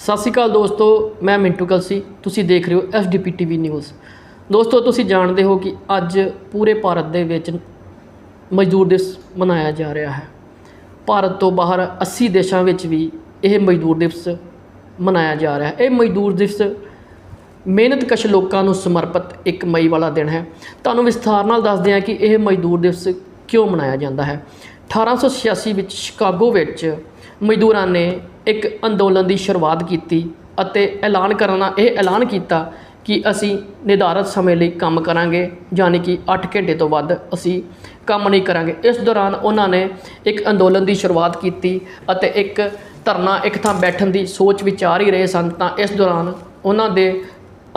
ਸਤਿ ਸ਼੍ਰੀ ਅਕਾਲ ਦੋਸਤੋ, ਮੈਂ ਮਿੰਟੂ ਕਲਸੀ, ਤੁਸੀਂ ਦੇਖ ਰਹੇ ਹੋ ਐਸਡੀਪੀ ਟੀਵੀ ਨਿਊਜ਼। ਦੋਸਤੋ, ਤੁਸੀਂ ਜਾਣਦੇ ਹੋ ਕਿ ਅੱਜ ਪੂਰੇ ਭਾਰਤ ਦੇ ਵਿੱਚ ਮਜ਼ਦੂਰ ਦਿਵਸ ਮਨਾਇਆ ਜਾ ਰਿਹਾ ਹੈ। ਭਾਰਤ ਤੋਂ ਬਾਹਰ 80 ਦੇਸ਼ਾਂ ਵਿੱਚ ਵੀ ਇਹ ਮਜ਼ਦੂਰ ਦਿਵਸ ਮਨਾਇਆ ਜਾ ਰਿਹਾ ਹੈ। ਇਹ ਮਜ਼ਦੂਰ ਦਿਵਸ ਮਿਹਨਤਕਸ਼ ਲੋਕਾਂ ਨੂੰ ਸਮਰਪਿਤ 1 ਮਈ ਵਾਲਾ ਦਿਨ ਹੈ। ਤੁਹਾਨੂੰ ਵਿਸਥਾਰ ਨਾਲ ਦੱਸਦੇ ਹਾਂ ਕਿ ਇਹ ਮਜ਼ਦੂਰ ਦਿਵਸ ਕਿਉਂ ਮਨਾਇਆ ਜਾਂਦਾ ਹੈ। 1886 ਵਿੱਚ ਸ਼ਿਕਾਗੋ ਵਿੱਚ ਮਜ਼ਦੂਰਾਂ ਨੇ ਇੱਕ ਅੰਦੋਲਨ ਦੀ ਸ਼ੁਰੂਆਤ ਕੀਤੀ ਅਤੇ ਐਲਾਨ ਕਰਨਾ ਇਹ ਐਲਾਨ ਕੀਤਾ ਕਿ ਅਸੀਂ ਨਿਰਧਾਰਤ ਸਮੇਂ ਲਈ ਕੰਮ ਕਰਾਂਗੇ, ਯਾਨੀ ਕਿ 8 ਘੰਟੇ ਤੋਂ ਵੱਧ ਅਸੀਂ ਕੰਮ ਨਹੀਂ ਕਰਾਂਗੇ। ਇਸ ਦੌਰਾਨ ਉਹਨਾਂ ਨੇ ਇੱਕ ਅੰਦੋਲਨ ਦੀ ਸ਼ੁਰੂਆਤ ਕੀਤੀ ਅਤੇ ਇੱਕ ਧਰਨਾ, ਇੱਕ ਥਾਂ ਬੈਠਣ ਦੀ ਸੋਚ ਵਿਚਾਰ ਹੀ ਰਹੇ ਸਨ। ਤਾਂ ਇਸ ਦੌਰਾਨ ਉਹਨਾਂ ਦੇ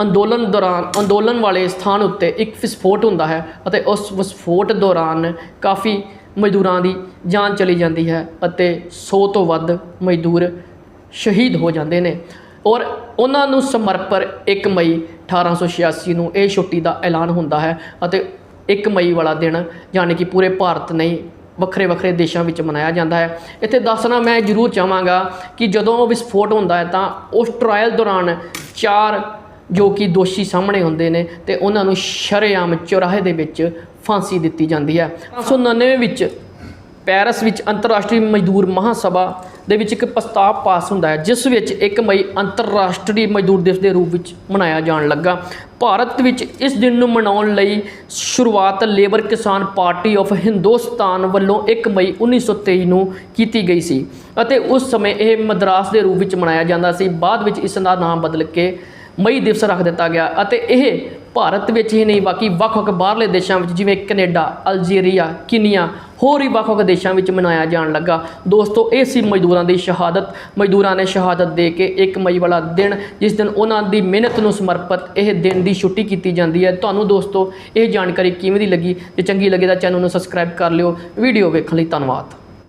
ਅੰਦੋਲਨ ਦੌਰਾਨ ਅੰਦੋਲਨ ਵਾਲੇ ਸਥਾਨ ਉੱਤੇ ਇੱਕ ਵਿਸਫੋਟ ਹੁੰਦਾ ਹੈ ਅਤੇ ਉਸ ਵਿਸਫੋਟ ਦੌਰਾਨ ਕਾਫੀ ਮਜ਼ਦੂਰਾਂ ਦੀ ਜਾਨ ਚਲੀ ਜਾਂਦੀ ਹੈ ਅਤੇ 100 ਤੋਂ ਵੱਧ ਮਜ਼ਦੂਰ ਸ਼ਹੀਦ ਹੋ ਜਾਂਦੇ ਨੇ। ਔਰ ਉਹਨਾਂ ਨੂੰ ਸਮਰਪਰ 1 ਮਈ 1886 ਨੂੰ ਇਹ ਛੁੱਟੀ ਦਾ ਐਲਾਨ ਹੁੰਦਾ ਹੈ ਅਤੇ 1 ਮਈ ਵਾਲਾ ਦਿਨ ਯਾਨੀ ਕਿ ਪੂਰੇ ਭਾਰਤ ਨਹੀਂ, ਵੱਖਰੇ ਵੱਖਰੇ ਦੇਸ਼ਾਂ ਵਿੱਚ ਮਨਾਇਆ ਜਾਂਦਾ ਹੈ। ਇੱਥੇ ਦੱਸਣਾ ਮੈਂ ਜ਼ਰੂਰ ਚਾਹਾਂਗਾ ਕਿ ਜਦੋਂ ਵਿਸਫੋਟ ਹੁੰਦਾ ਹੈ ਤਾਂ ਉਸ ਟ੍ਰਾਇਲ ਦੌਰਾਨ ਚਾਰ ਜੋ ਕਿ ਦੋਸ਼ੀ ਸਾਹਮਣੇ ਹੁੰਦੇ ਨੇ ਤੇ ਉਹਨਾਂ ਨੂੰ ਸ਼ਰੇਆਮ ਚੌਰਾਹੇ ਦੇ ਵਿੱਚ ਫਾਂਸੀ ਦਿੱਤੀ ਜਾਂਦੀ ਹੈ। 1999 ਵਿੱਚ ਪੈਰਿਸ ਵਿੱਚ ਅੰਤਰਰਾਸ਼ਟਰੀ ਮਜ਼ਦੂਰ ਮਹਾਸਭਾ ਦੇ ਵਿੱਚ ਇੱਕ ਪ੍ਰਸਤਾਵ ਪਾਸ ਹੁੰਦਾ ਹੈ, ਜਿਸ ਵਿੱਚ 1 ਮਈ ਅੰਤਰਰਾਸ਼ਟਰੀ ਮਜ਼ਦੂਰ ਦਿਵਸ ਦੇ ਰੂਪ ਵਿੱਚ ਮਨਾਇਆ ਜਾਣ ਲੱਗਾ। ਭਾਰਤ ਵਿੱਚ ਇਸ ਦਿਨ ਨੂੰ ਮਨਾਉਣ ਲਈ ਸ਼ੁਰੂਆਤ ਲੇਬਰ ਕਿਸਾਨ ਪਾਰਟੀ ਆਫ ਹਿੰਦੁਸਤਾਨ ਵੱਲੋਂ 1 ਮਈ 1923 ਨੂੰ ਕੀਤੀ ਗਈ ਸੀ ਅਤੇ ਉਸ ਸਮੇਂ ਇਹ ਮਦਰਾਸ ਦੇ ਰੂਪ ਵਿੱਚ ਮਨਾਇਆ ਜਾਂਦਾ ਸੀ। ਬਾਅਦ ਵਿੱਚ ਇਸ ਦਾ ਨਾਮ ਬਦਲ ਕੇ ਮਈ ਦਿਵਸ ਰੱਖ ਦਿੱਤਾ ਗਿਆ ਅਤੇ ਇਹ ਭਾਰਤ ਵਿੱਚ ਹੀ ਨਹੀਂ, ਬਾਕੀ ਵੱਖ-ਵੱਖ ਬਾਹਰਲੇ ਦੇਸ਼ਾਂ ਵਿੱਚ, ਜਿਵੇਂ ਕੈਨੇਡਾ, ਅਲਜੀਰੀਆ, ਕੀਨੀਆ, ਹੋਰ ਹੀ ਵੱਖ-ਵੱਖ ਦੇਸ਼ਾਂ ਵਿੱਚ ਮਨਾਇਆ ਜਾਣ ਲੱਗਾ। ਦੋਸਤੋ, ਇਹ ਸੀ ਮਜ਼ਦੂਰਾਂ ਦੀ ਸ਼ਹਾਦਤ। ਮਜ਼ਦੂਰਾਂ ਨੇ ਸ਼ਹਾਦਤ ਦੇ ਕੇ 1 ਮਈ ਵਾਲਾ ਦਿਨ, ਜਿਸ ਦਿਨ ਉਹਨਾਂ ਦੀ ਮਿਹਨਤ ਨੂੰ ਸਮਰਪਿਤ ਇਹ ਦਿਨ ਦੀ ਛੁੱਟੀ ਕੀਤੀ ਜਾਂਦੀ ਹੈ। ਤੁਹਾਨੂੰ ਦੋਸਤੋ, ਇਹ ਜਾਣਕਾਰੀ ਕਿਵੇਂ ਦੀ ਲੱਗੀ? ਜੇ ਚੰਗੀ ਲੱਗੇ ਤਾਂ ਚੈਨਲ ਨੂੰ ਸਬਸਕ੍ਰਾਈਬ ਕਰ ਲਿਓ। ਵੀਡੀਓ ਵੇਖਣ ਲਈ ਧੰਨਵਾਦ।